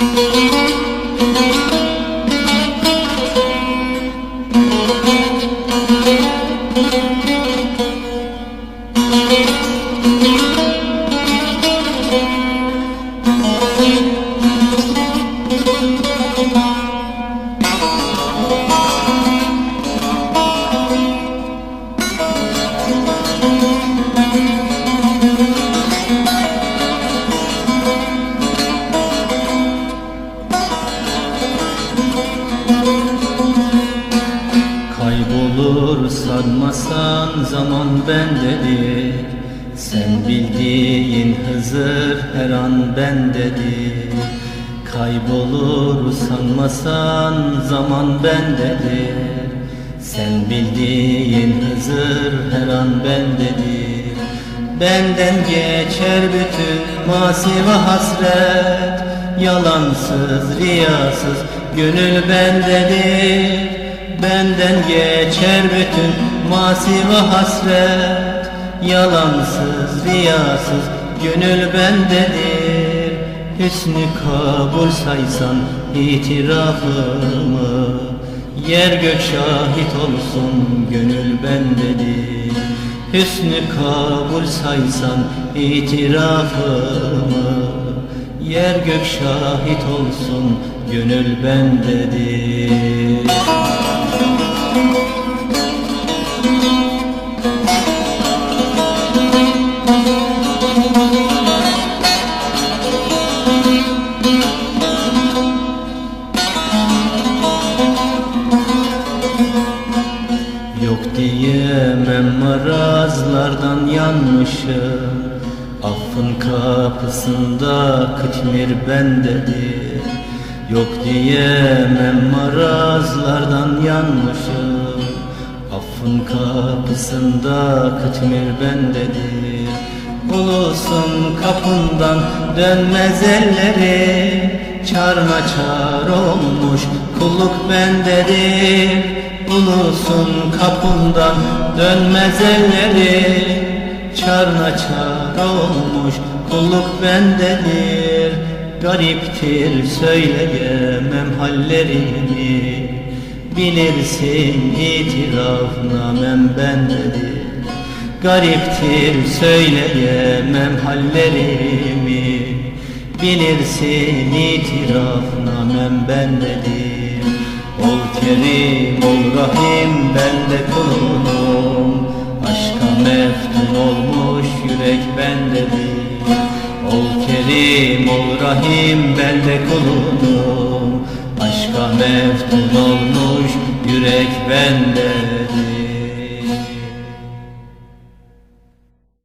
Müzik Kaybolur sanmasan zaman bendedir Sen bildiğin Hızır her an bendedir Kaybolur sanmasan zaman bendedir Sen bildiğin Hızır her an bendedir Benden geçer bütün masi ve hasret. Yalansız, riyasız gönül bendedir Benden geçer bütün masi ve hasret. Yalansız, riyasız gönül bendedir. Hüsnü kabul saysan itirafımı Yer gök şahit olsun gönül bendedir. Hüsnü kabul saysan itirafımı Yer gök şahit olsun gönül bendedir diyemem marazlardan yanmışım. Affın kapısında kıtmir bendedir. Yok diyemem marazlardan yanmışım. Affın kapısında kıtmir bendedir. Ulusun kapından dönmez elleri Çarna çar olmuş kulluk bendedir Ulusun kapından dönmez elleri Çarna çar olmuş kulluk bendedir Gariptir söyleyemem hallerimi Bilirsin itirafnamem bendedir Gariptir söyleyemem hallerimi Bilirsin itirafnamem bendedir Ol kerim ol rahim ben de kulunum. Aşka meftun olmuş yürek bendedir Ol kerim ol rahim ben de kulunum. Aşka meftun olmuş yürek bendedir